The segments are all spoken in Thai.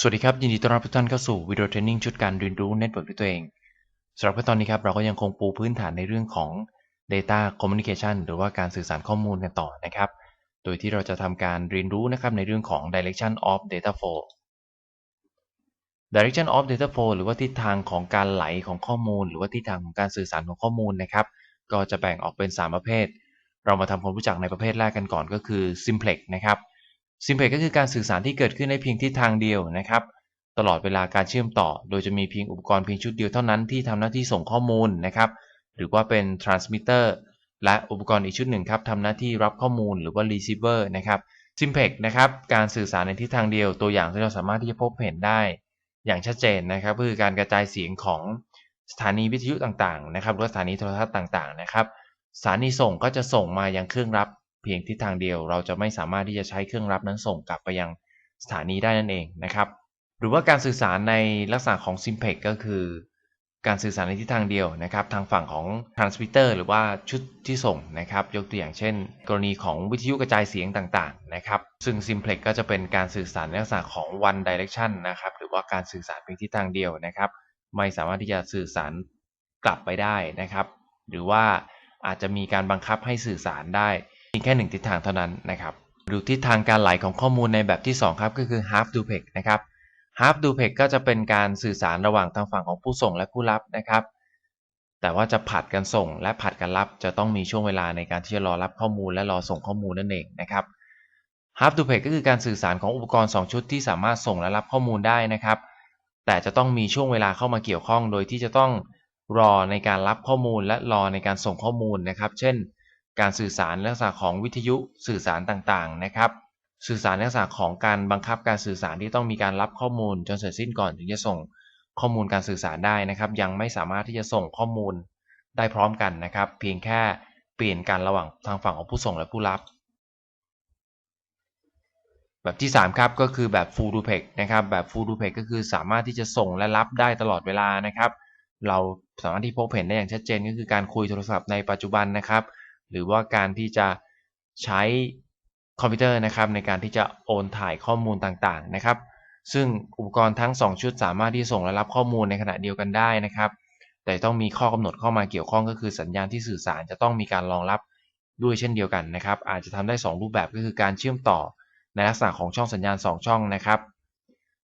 สวัสดีครับ ยินดีต้อนรับทุกท่านเข้าสู่วิดีโอเทรนนิ่งชุดการเรียนรู้เน็ตเวิร์กด้วยตัวเองสำหรับตอนนี้ครับเราก็ยังคงปูพื้นฐานในเรื่องของ Data Communication หรือว่าการสื่อสารข้อมูลกันต่อนะครับ โดยที่เราจะทำการเรียนรู้นะครับในเรื่องของ Direction of Data Flow Direction of Data Flow หรือว่าทิศทางของการไหลของข้อมูล หรือว่าทิศทางของการสื่อสารของข้อมูลนะครับก็จะแบ่งออกเป็น 3 ประเภท เรามาทำความรู้จักในประเภทแรกกันก่อนก็คือ Simplex นะครับ Simplex ก็คือการสื่อสารที่เกิดขึ้นในเพียงทิศทางเดียวนะครับ ตลอดเวลาการเชื่อมต่อ โดยจะมีเพียงอุปกรณ์เพียงชุดเดียวเท่านั้นที่ทำหน้าที่ส่งข้อมูลนะครับ หรือว่าเป็น transmitter และอุปกรณ์อีกชุดหนึ่งครับทำหน้าที่รับข้อมูลหรือว่า receiver นะครับ Simplex นะครับการสื่อสารในทิศทางเดียวตัวอย่างที่เราสามารถที่จะพบเห็นได้ อย่างชัดเจนนะครับคือการกระจายเสียงของสถานีวิทยุต่างๆนะครับหรือสถานีโทรทัศน์ต่างๆนะครับสถานีส่งก็จะส่งมายังเครื่องรับ เพียงทิศทางเดียว เราจะไม่สามารถที่จะใช้เครื่องรับนั้นส่งกลับไปยังสถานีได้นั่นเองนะครับ หรือว่าการสื่อสารในลักษณะของ s i m p e x ก็คือ การสื่อสารในทิศทางเดียวนะครับ ทางฝั่งของ transmitter หรือว่าชุดที่ส่งนะครับ ยกตัวอย่างเช่น กรณีของวิทยุกระจายเสียงต่างๆนะครับ ซึ่ง Simplex ก็จะเป็นการสื่อสารในลักษณะของ one direction นะครับ หรือว่าการสื่อสารเพียงทิศทางเดียวนะครับ ไม่สามารถที่จะสื่อสารกลับไปได้นะครับ หรือว่าอาจจะมีการบังคับให้สื่อสารได้ ยงแค่หนึ่งทิศทางเท่านั้นนะครับ ดูทิศทางการไหลของข้อมูลในแบบที่ 2 ครับ ก็คือ half duplex นะครับ half duplex ก็จะเป็นการสื่อสารระหว่างทางฝั่งของผู้ส่งและผู้รับนะครับ แต่ว่าจะผัดกันส่งและผัดกันรับ จะต้องมีช่วงเวลาในการที่จะรอรับข้อมูลและรอส่งข้อมูลนั่นเองนะครับ half duplex ก็คือการสื่อสารของอุปกรณ์ 2 ชุดที่สามารถส่งและรับข้อมูลได้นะครับ แต่จะต้องมีช่วงเวลาเข้ามาเกี่ยวข้อง โดยที่จะต้องรอในการรับข้อมูลและรอในการส่งข้อมูลนะครับ เช่น การสื่อสารลักษณะของวิทยุสื่อสารต่างๆนะครับ สื่อสารลักษณะของการบังคับการสื่อสารที่ต้องมีการรับข้อมูลจนเสร็จสิ้นก่อนถึงจะส่งข้อมูลการสื่อสารได้นะครับ ยังไม่สามารถที่จะส่งข้อมูลได้พร้อมกันนะครับ เพียงแค่เปลี่ยนกันระหว่างทางฝั่งของผู้ส่งและผู้รับ แบบที่ 3 ครับก็คือแบบ full duplex นะครับแบบ full duplex ก็คือสามารถที่จะส่งและรับได้ตลอดเวลานะครับ เราสามารถที่พบเห็นได้อย่างชัดเจนก็คือการคุยโทรศัพท์ในปัจจุบันนะครับ หรือว่าการที่จะใช้คอมพิวเตอร์นะครับในการที่จะโอนถ่ายข้อมูลต่างๆนะครับ ซึ่งอุปกรณ์ทั้ง 2 ชุดสามารถที่ส่งและรับข้อมูลในขณะเดียวกันได้นะครับ แต่ต้องมีข้อกำหนดเข้ามาเกี่ยวข้องก็คือสัญญาณที่สื่อสารจะต้องมีการรองรับด้วยเช่นเดียวกันนะครับ อาจจะทำได้ 2 รูปแบบก็คือการเชื่อมต่อในลักษณะของช่องสัญญาณ 2 ช่องนะครับ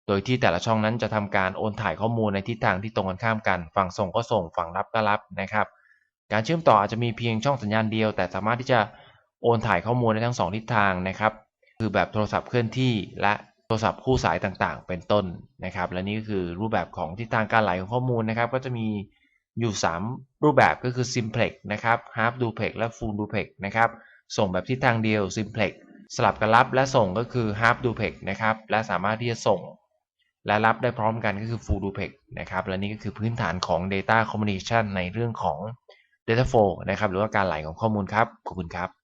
โดยที่แต่ละช่องนั้นจะทำการโอนถ่ายข้อมูลในทิศทางที่ตรงกันข้ามกัน ฝั่งส่งก็ส่งฝั่งรับก็รับนะครับ การเชื่อมต่ออาจจะมีเพียงช่องสัญญาณเดียว แต่สามารถที่จะโอนถ่ายข้อมูลในทั้ง 2 ทิศทางนะครับ คือแบบโทรศัพท์เคลื่อนที่และโทรศัพท์คู่สายต่างๆ เป็นต้นนะครับ และนี่ก็คือรูปแบบของทิศทางการไหลของข้อมูลนะครับ ก็จะมีอยู่ 3 รูปแบบก็คือ simplex นะครับ half duplex และ full duplex นะครับ ส่งแบบทิศทางเดียว simplex สลับกันรับและส่งก็คือ half duplex นะครับ และสามารถที่จะส่ง และรับได้พร้อมกันก็คือ full duplex นะครับ และนี่ก็คือพื้นฐานของ data communication ในเรื่องของ data flow นะครับ หรือว่าการไหลของข้อมูลครับ ขอบคุณครับ